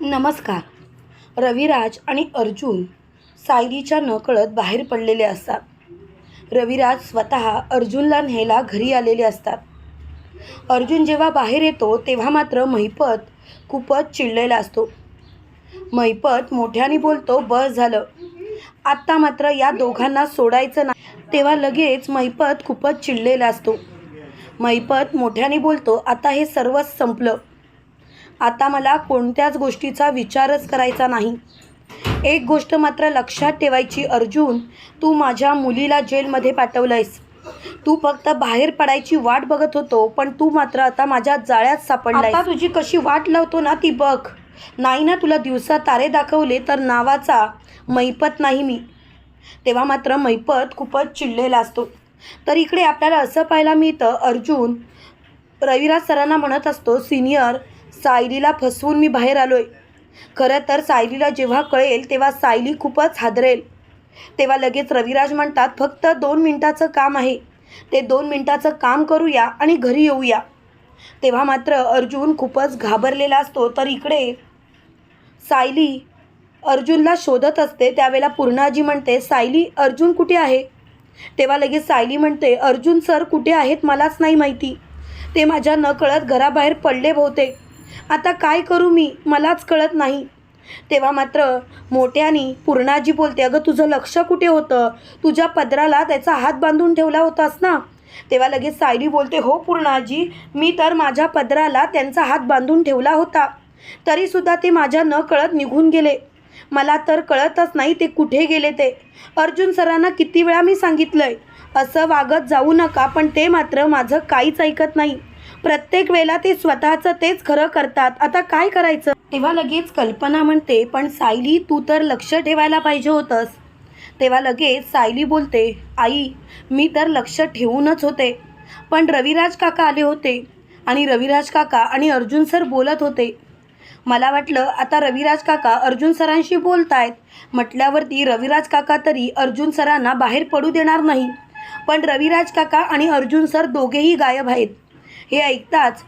नमस्कार. रविराज आणि अर्जुन सायलीच्या नकळत बाहेर पडलेले असतात. रविराज स्वतः अर्जुनला न्यायला घरी आलेले असतात. अर्जुन जेव्हा बाहेर येतो तेव्हा मात्र महिपत खूपच चिडलेला असतो. महिपत मोठ्याने बोलतो बस झालं. आत्ता मात्र या दोघांना सोडायचं नाही. तेव्हा लगेच महिपत खूपच चिडलेला असतो. महिपत मोठ्याने बोलतो आता हे सर्वच संपलं. आता मला कोणत्याच गोष्टीचा विचारच करायचा नाही. एक गोष्ट मात्र लक्षात ठेवायची अर्जुन तू माझ्या मुलीला जेलमध्ये पाठवलंयस. तू फक्त बाहेर पडायची वाट बघत होतो पण तू मात्र आता माझ्या जाळ्यात सापडलाय तुझी कशी वाट लावतो ना ती बघ. नाही ना तुला दिवसा तारे दाखवले तर नावाचा मैपत नाही मी. तेव्हा मात्र मैपत खूपच चिडलेला असतो. तर इकडे आपल्याला असं पाहायला मिळतं अर्जुन रविराज सरांना म्हणत असतो सिनियर सायलीला फसवून मी बाहेर आलो आहे खरं तर सायलीला जेव्हा कळेल तेव्हा सायली खूपच हादरेल. तेव्हा लगेच रविराज म्हणतात फक्त दोन मिनटाचं काम आहे. ते दोन मिनटाचं काम करूया आणि घरी येऊया. तेव्हा मात्र अर्जुन खूपच घाबरलेला असतो. तर इकडे सायली अर्जुनला शोधत असते. त्यावेळेला पूर्णाजी म्हणते सायली अर्जुन कुठे आहे? तेव्हा लगेच सायली म्हणते अर्जुन सर कुठे आहेत? मलाच नाही माहिती. ते माझ्या नकळत घराबाहेर पडले बहुतेक. आता काय करू मी? मलाच कळत नाही. तेव्हा मात्र मोठ्यानी पूर्णाजी बोलते अगं तुझं लक्ष कुठे होतं? तुझ्या पदराला त्याचा हात बांधून ठेवला होतास ना? तेव्हा लगेच सायली बोलते हो पूर्णाजी मी तर माझ्या पदराला त्यांचा हात बांधून ठेवला होता. तरीसुद्धा ते माझ्या न कळत निघून गेले. मला तर कळतच नाही ते कुठे गेले ते. अर्जुन सरांना किती वेळा मी सांगितलं आहे असं वागत जाऊ नका पण ते मात्र माझं काहीच ऐकत नाही. प्रत्येक वेळेला ते स्वतःचं तेच खरं करतात. आता काय करायचं? तेव्हा लगेच कल्पना म्हणते पण सायली तू तर लक्ष ठेवायला पाहिजे होतंस. तेव्हा लगेच सायली बोलते आई मी तर लक्ष ठेवूनच होते. पण रविराज काका आले होते आणि रविराज काका आणि अर्जुन सर बोलत होते. मला वाटलं आता रविराज काका अर्जुन सरांशी बोलतायत. म्हटल्यावरती रविराज काका तरी अर्जुन सरांना बाहेर पडू देणार नाही. पण रविराज काका आणि अर्जुन सर दोघेही गायब आहेत. हे ऐकताच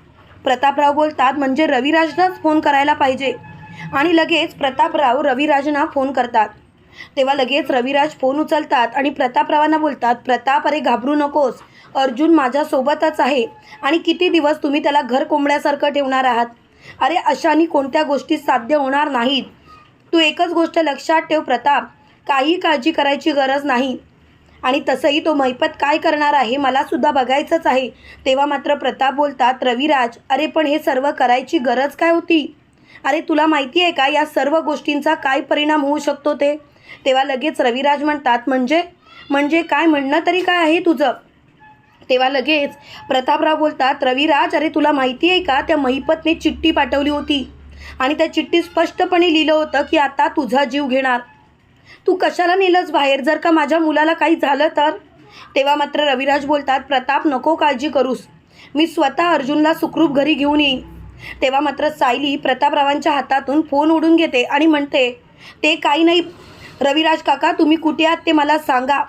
प्रतापराव बोलतात म्हणजे रविराजनाच फोन करायला पाहिजे. आणि लगेच प्रतापराव रविराजना फोन करतात. तेव्हा लगेच रविराज फोन उचलतात आणि प्रतापरावांना बोलतात प्रताप अरे घाबरू नकोस. अर्जुन माझ्यासोबतच आहे आणि किती दिवस तुम्ही त्याला घर कोंबड्यासारखं ठेवणार आहात? अरे अशानी कोणत्या गोष्टी साध्य होणार नाहीत. तू एकच गोष्ट लक्षात ठेव प्रताप. काही काळजी करायची गरज नाही. आणि तसंही तो मैपत काय करणार आहे मला सुद्धा बघायचंच आहे. तेव्हा मात्र प्रताप बोलतात रविराज अरे पण हे सर्व करायची गरज काय होती? अरे तुला माहिती आहे का या सर्व गोष्टींचा काय परिणाम होऊ शकतो ते? तेव्हा लगेच रविराज म्हणतात म्हणजे? म्हणजे काय म्हणणं तरी काय आहे तुझं? तेव्हा लगेच प्रतापराव बोलतात रविराज अरे तुला माहिती आहे का त्या महिपतने चिठ्ठी पाठवली होती? आणि त्या चिठ्ठी स्पष्टपणे लिहिलं होतं की आता तुझा जीव घेणार. तू कशाला नेलंस बाहेर? जर का माझ्या मुलाला काही झालं तर? तेव्हा मात्र रविराज बोलतात प्रताप नको काळजी करूस. मी स्वतः अर्जुनला सुखरूप घरी घेऊन येईन. तेव्हा मात्र सायली प्रतापरावांच्या हातातून फोन ओढून घेते आणि म्हणते ते काही नाही. रविराज काका तुम्ही कुठे आहात ते मला सांगा.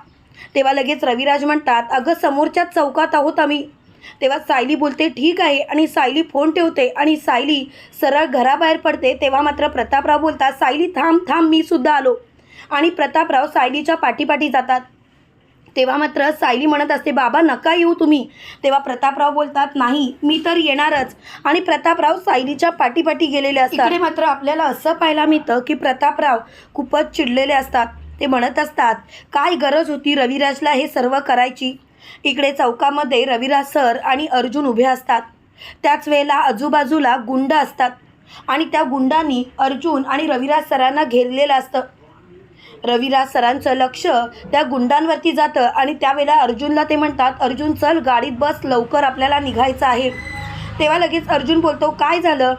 तेव्हा लगेच रविराज म्हणतात अगं समोरच्याच चौकात आहोत आम्ही. तेव्हा सायली बोलते ठीक आहे. आणि सायली फोन ठेवते आणि सायली सरळ घराबाहेर पडते. तेव्हा मात्र प्रतापराव बोलतात सायली थांब थांब मी सुद्धा आलो. आणि प्रतापराव सायलीच्या पाठीपाठी जातात. तेव्हा मात्र सायली म्हणत असते बाबा नका येऊ तुम्ही. तेव्हा प्रतापराव बोलतात नाही मी तर येणारच. आणि प्रतापराव सायलीच्या पाठीपाठी गेलेले असतात. इकडे मात्र आपल्याला असं पाहायला मिळतं की प्रतापराव खूपच चिडलेले असतात. ते म्हणत असतात काय गरज होती रविराजला हे सर्व करायची? इकडे चौकामध्ये रविराज सर आणि अर्जुन उभे असतात. त्याच वेळेला आजूबाजूला गुंड असतात. आणि त्या गुंडांनी अर्जुन आणि रविराज सरांना घेरलेलं असतं. रविराज सरांचं लक्ष त्या गुंडांवरती जातं आणि त्यावेळेला अर्जुनला ते म्हणतात अर्जुन चल गाडीत बस लवकर आपल्याला निघायचं आहे. तेव्हा लगेच अर्जुन बोलतो काय झालं?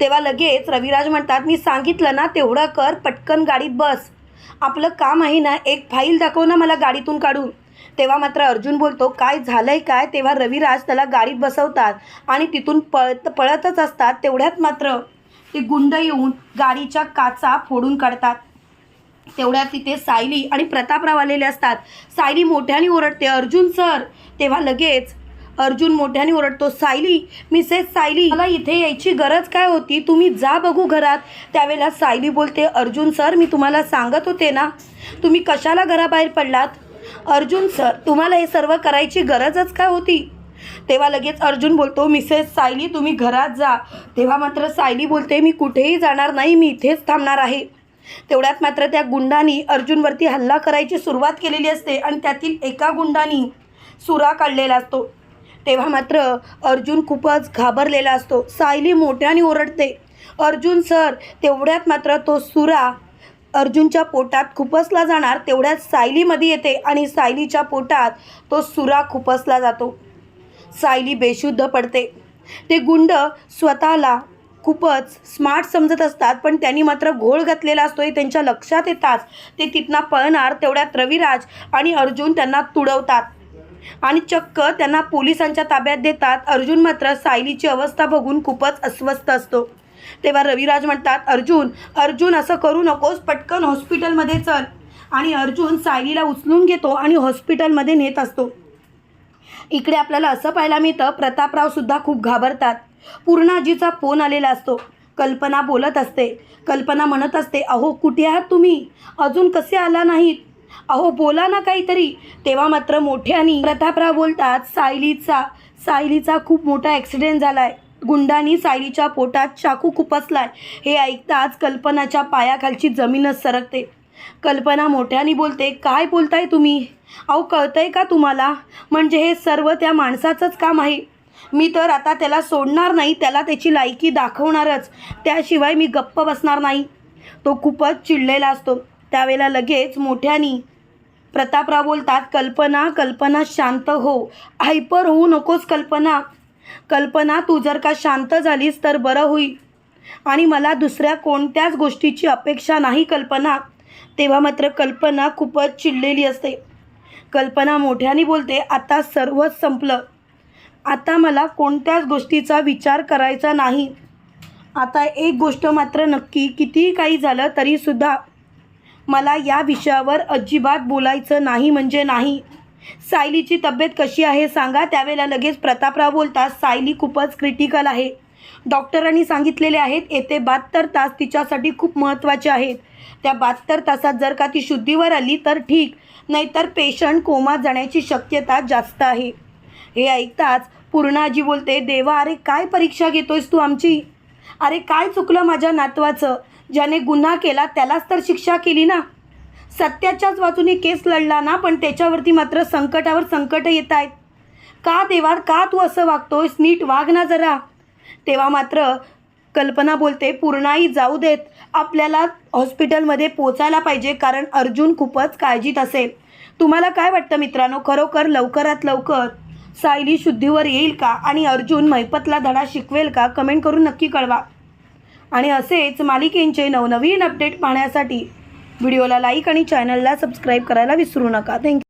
तेव्हा लगेच रविराज म्हणतात मी सांगितलं ना तेवढं कर पटकन गाडीत बस. आपलं काम आहे ना एक फाईल दाखव ना मला गाडीतून काढून. तेव्हा मात्र अर्जुन बोलतो काय झालंय काय? तेव्हा रविराज त्याला गाडीत बसवतात आणि तिथून पळत पळतच असतात तेवढ्यात मात्र ते गुंड येऊन गाडीच्या काचा फोडून काढतात. तेवढ्यात तिथे सायली आणि प्रतापराव आलेले असतात. सायली मोठ्याने ओरडते अर्जुन सर. तेव्हा लगेच अर्जुन मोठ्याने ओरडतो सायली मिसेस सायली मला इथे यायची गरज काय होती? तुम्ही जा बघू घरात. त्यावेळेला सायली बोलते अर्जुन सर मी तुम्हाला सांगत होते ना तुम्ही कशाला घराबाहेर पडलात? अर्जुन सर तुम्हाला हे सर्व करायची गरजच काय होती? तेव्हा लगेच अर्जुन बोलतो मिसेस सायली तुम्ही घरात जा. तेव्हा मात्र सायली बोलते मी कुठेही जाणार नाही मी इथेच थांबणार आहे. तेवढ्यात मात्र त्या गुंडांनी अर्जुनवरती हल्ला करायची सुरुवात केलेली असते आणि त्यातील एका गुंडानी सुरा काढलेला असतो. तेव्हा मात्र अर्जुन खूपच घाबरलेला असतो. सायली मोठ्याने ओरडते अर्जुन सर तेवढ्यात मात्र तो सुरा अर्जुनच्या पोटात खुपसला जाणार तेवढ्यात सायलीमध्ये येते आणि सायलीच्या पोटात तो सुरा खुपसला जातो. सायली बेशुद्ध पडते. ते गुंड स्वतःला खूपच स्मार्ट समजत असतात पण त्यांनी मात्र घोळ घातलेला असतो हे त्यांच्या लक्षात येताच ते तिथनं पळणार तेवढ्यात रविराज आणि अर्जुन त्यांना तुडवतात. आणि चक्क त्यांना पोलिसांच्या ताब्यात देतात. अर्जुन मात्र सायलीची अवस्था बघून खूपच अस्वस्थ असतो. तेव्हा रविराज म्हणतात अर्जुन अर्जुन असं करू नकोस. पटकन हॉस्पिटलमध्ये चल. आणि अर्जुन सायलीला उचलून घेतो आणि हॉस्पिटलमध्ये नेत असतो. इकडे आपल्याला असं पाहायला मिळतं प्रतापरावसुद्धा खूप घाबरतात. पूर्णाजीचा फोन आलेला असतो. कल्पना बोलत असते. कल्पना म्हणत असते अहो कुठे आहात तुम्ही? अजून कसे आला नाहीत? अहो बोला ना काहीतरी. तेव्हा मात्र मोठ्यानी प्रतापराव बोलतात सायलीचा सायलीचा खूप मोठा ॲक्सिडेंट झाला आहे गुंडांनी सायलीच्या पोटात चाकू खुपसलाय. हे ऐकताच कल्पनाच्या पायाखालची जमीनच सरकते. कल्पना मोठ्याने बोलते काय बोलताय तुम्ही? अहो कळतंय का तुम्हाला? म्हणजे हे सर्व त्या माणसाचंच काम आहे. मी तर आता त्याला सोडणार नाही त्याला त्याची लायकी दाखवणारच. त्याशिवाय मी गप्प बसणार नाही. तो खूपच चिडलेला असतो. त्यावेळेला लगेच मोठ्यानी प्रतापराव बोलतात कल्पना कल्पना शांत हो. हायपर होऊ नकोस कल्पना. कल्पना तू जर का शांत झालीस तर बरं होईल. आणि मला दुसऱ्या कोणत्याच गोष्टीची अपेक्षा नाही कल्पना. तेव्हा मात्र कल्पना खूपच चिडलेली असते. कल्पना मोठ्याने बोलते आता सर्वच संपलं. आता मला कोणत्याच गोष्टीचा विचार करायचा नाही. आता एक गोष्ट मात्र नक्की कितीही काही झालं तरीसुद्धा मला या विषयावर अजिबात बोलायचं नाही म्हणजे नाही. सायलीची तब्येत कशी आहे सांगा त्यावेळेला लगेच प्रतापराव बोलतात सायली खूपच क्रिटिकल आहे. डॉक्टरांनी सांगितलेले आहेत येते बहात्तर तास तिच्यासाठी खूप महत्त्वाचे आहेत. त्या बहात्तर तासात जर का ती शुद्धीवर आली तर ठीक नाहीतर पेशंट कोमात जाण्याची शक्यता जास्त आहे. हे ऐकताच पूर्णाजी बोलते देवा अरे काय परीक्षा घेतोयस तू आमची? अरे काय चुकलं माझ्या नातवाचं? ज्याने गुन्हा केला त्यालाच तर शिक्षा केली ना? सत्याच्याच बाजूने केस लढला ना पण त्याच्यावरती मात्र संकटावर संकट येत आहेत. का देवा का तू असं वागतोयस? नीट वाग ना जरा. तेव्हा मात्र कल्पना बोलते पूर्णाई जाऊ देत. आपल्याला हॉस्पिटलमध्ये पोचायला पाहिजे कारण अर्जुन खूपच काळजीत असेल. तुम्हाला काय वाटतं मित्रांनो? खरोखर लवकरात लवकर सायली शुद्धीवर येईल का आणि अर्जुन मैपतला धडा शिकवेल का कमेंट करून नक्की कळवा. आणि असेच मालिकेंचे नवनवीन अपडेट पाहण्यासाठी व्हिडिओला लाईक आणि चॅनलला सबस्क्राईब करायला विसरू नका. थँक्यू